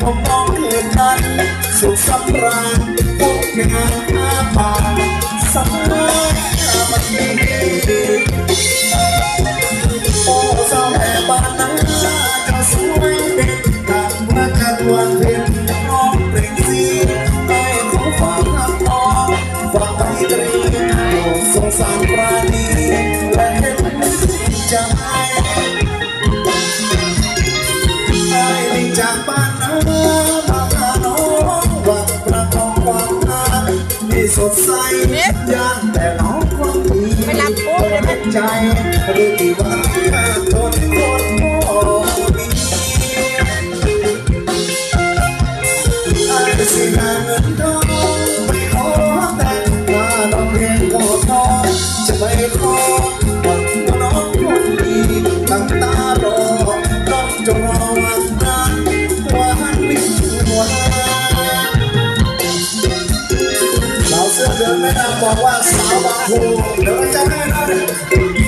ผมมองคืนนั้นสุขสำราญพบงานอาบาสัมมามันดีโอ้สาวแม่บ้านนาเจ้าสวยเด็ดขาดเมื่อกันวันเพ็ญน้องเปล่งสีให้เขาฝากน้ำทองฝากไปตรีโอ้สงสารปราณีและเห็นใจ ดใสยานแต่น้องความดีไม่รับปุ๊บเลยนะใจหรือที่ว่าทนคนโอ้ดีไอ้สิหาเงินทอง แม่นางบอกว่าสาวบางโพเดินจะแม่นะ